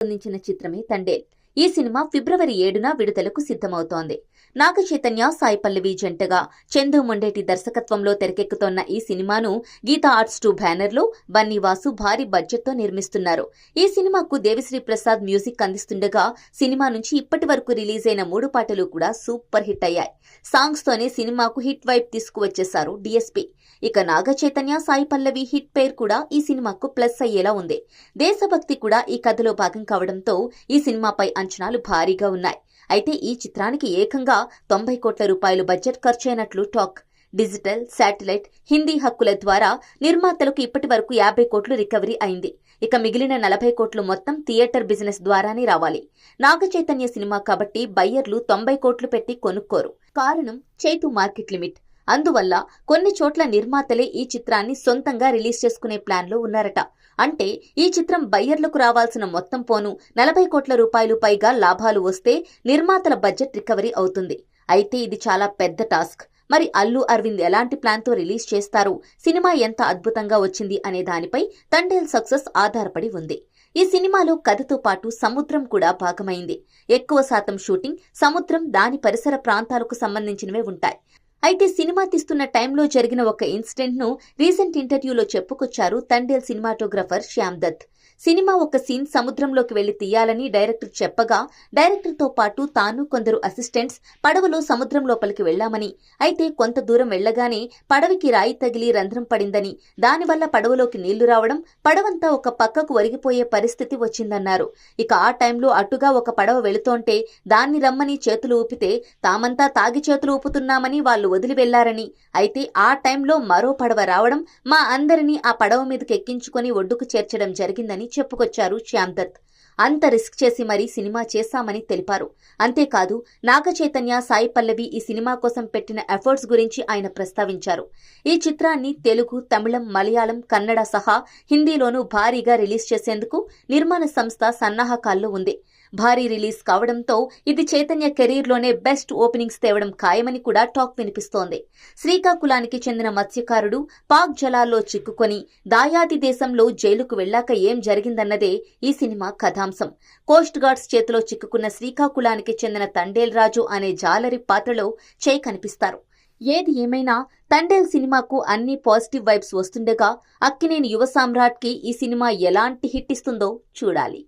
రూపొందించిన చిత్రమే తండేల్. ఈ సినిమా ఫిబ్రవరి ఏడున విడుదలకు సిద్ధమవుతోంది. నాగ చైతన్య సాయి పల్లవి జంటగా చందు మొండేటి దర్శకత్వంలో తెరకెక్కుతోన్న ఈ సినిమాను గీతా ఆర్ట్స్ టూ బ్యానర్లో బన్నీవాసు భారీ బడ్జెట్తో నిర్మిస్తున్నారు. ఈ సినిమాకు దేవిశ్రీ ప్రసాద్ మ్యూజిక్ అందిస్తుండగా సినిమా నుంచి ఇప్పటి వరకు రిలీజ్ అయిన మూడు పాటలు కూడా సూపర్ హిట్ అయ్యాయి. సాంగ్స్ తోనే సినిమాకు హిట్ వైప్ తీసుకువచ్చేశారు డిఎస్పీ. ఇక నాగ చైతన్య సాయి పల్లవి హిట్ పేర్ కూడా ఈ సినిమాకు ప్లస్ అయ్యేలా ఉంది. దేశభక్తి కూడా ఈ కథలో భాగం కావడంతో ఈ సినిమాపై అంచనాలు భారీగా ఉన్నాయి. అయితే ఈ చిత్రానికి ఏకంగా తొంభై కోట్ల రూపాయలు బడ్జెట్ ఖర్చైనట్లు టాక్. డిజిటల్ శాటిలైట్ హిందీ హక్కుల ద్వారా నిర్మాతలకు ఇప్పటి వరకు యాభై కోట్లు రికవరీ అయింది. ఇక మిగిలిన నలభై కోట్లు మొత్తం థియేటర్ బిజినెస్ ద్వారానే రావాలి. నాగ చైతన్య సినిమా కాబట్టి బయ్యర్లు తొంభై కోట్లు పెట్టి కొనుక్కోరు. కారణం చైతు మార్కెట్ లిమిట్. అందువల్ల కొన్ని చోట్ల నిర్మాతలే ఈ చిత్రాన్ని సొంతంగా రిలీజ్ చేసుకునే ప్లాన్లో ఉన్నారట. అంటే ఈ చిత్రం బయ్యర్లకు రావాల్సిన మొత్తం పోను నలభై కోట్ల రూపాయలు పైగా లాభాలు వస్తే నిర్మాతల బడ్జెట్ రికవరీ అవుతుంది. అయితే ఇది చాలా పెద్ద టాస్క్. మరి అల్లు అరవింద్ ఎలాంటి ప్లాన్తో రిలీజ్ చేస్తారు? సినిమా ఎంత అద్భుతంగా వచ్చింది అనే దానిపై తండేల్ సక్సెస్ ఆధారపడి ఉంది. ఈ సినిమాలో కథతో పాటు సముద్రం కూడా భాగమైంది. ఎక్కువ శాతం షూటింగ్ సముద్రం దాని పరిసర ప్రాంతాలకు సంబంధించినవే ఉంటాయి. అయితే సినిమా తీస్తున్న టైంలో జరిగిన ఒక ఇన్సిడెంట్ను రీసెంట్ ఇంటర్వ్యూలో చెప్పుకొచ్చారు తండేల్ సినిమాటోగ్రఫర్ శ్యామ్ దత్. సినిమా ఒక సీన్ సముద్రంలోకి వెళ్ళి తీయాలని డైరెక్టర్ చెప్పగా డైరెక్టర్తో పాటు తాను కొందరు అసిస్టెంట్స్ పడవలో సముద్రం లోపలికి వెళ్ళామని అయితే కొంత దూరం వెళ్ళగానే పడవకి రాయి తగిలి రంధ్రం పడిందని. దానివల్ల పడవలోకి నీళ్ళు రావడం పడవంతా ఒక పక్కకు ఒరిగిపోయే పరిస్థితి వచ్చిందన్నారు. ఇక ఆ టైంలో అటుగా ఒక పడవ వెళుతోంటే దాన్ని రమ్మని చేతులు ఊపితే తామంతా తాగి చేతులు ఊపుతున్నామని వాళ్ళు వదిలి వెళ్ళారని. అయితే ఆ టైంలో మరో పడవ రావడం మా అందరినీ ఆ పడవ మీదకి ఎక్కించుకొని ఒడ్డుకు చేర్చడం జరిగిందని చెప్పుకొచ్చారు శ్యామ్ దత్ అంత రిస్క్ చేసి మరీ సినిమా చేశామని తెలిపారు. అంతేకాదు నాగ చైతన్య సాయి పల్లవి ఈ సినిమా కోసం పెట్టిన ఎఫర్ట్స్ గురించి ఆయన ప్రస్తావించారు. ఈ చిత్రాన్ని తెలుగు తమిళం మలయాళం కన్నడ సహా హిందీలోనూ భారీగా రిలీజ్ చేసేందుకు నిర్మాణ సంస్థ సన్నాహకాల్లో ఉంది. భారీ రిలీజ్ కావడంతో ఇది చైతన్య కెరీర్లోనే బెస్ట్ ఓపెనింగ్స్ తేవడం ఖాయమని కూడా టాక్ వినిపిస్తోంది. శ్రీకాకుళానికి చెందిన మత్స్యకారుడు పాక్ జలాల్లో చిక్కుకొని దాయాది దేశంలో జైలుకు వెళ్ళాక ఏం జరిగిందన్నదే ఈ సినిమా కథాంశం. కోస్ట్ గార్డ్స్ చేతిలో చిక్కుకున్న శ్రీకాకుళానికి చెందిన తండేల్ రాజు అనే జాలరి పాత్రలో చే కనిపిస్తారు. ఏది ఏమైనా తండేల్ సినిమాకు అన్ని పాజిటివ్ వైబ్స్ వస్తుండగా అక్కినేని యువ సామ్రాట్కి ఈ సినిమా ఎలాంటి హిట్ ఇస్తుందో చూడాలి.